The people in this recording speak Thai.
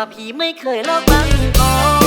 ว่าพี่ไม่เคยลอกบางก่อน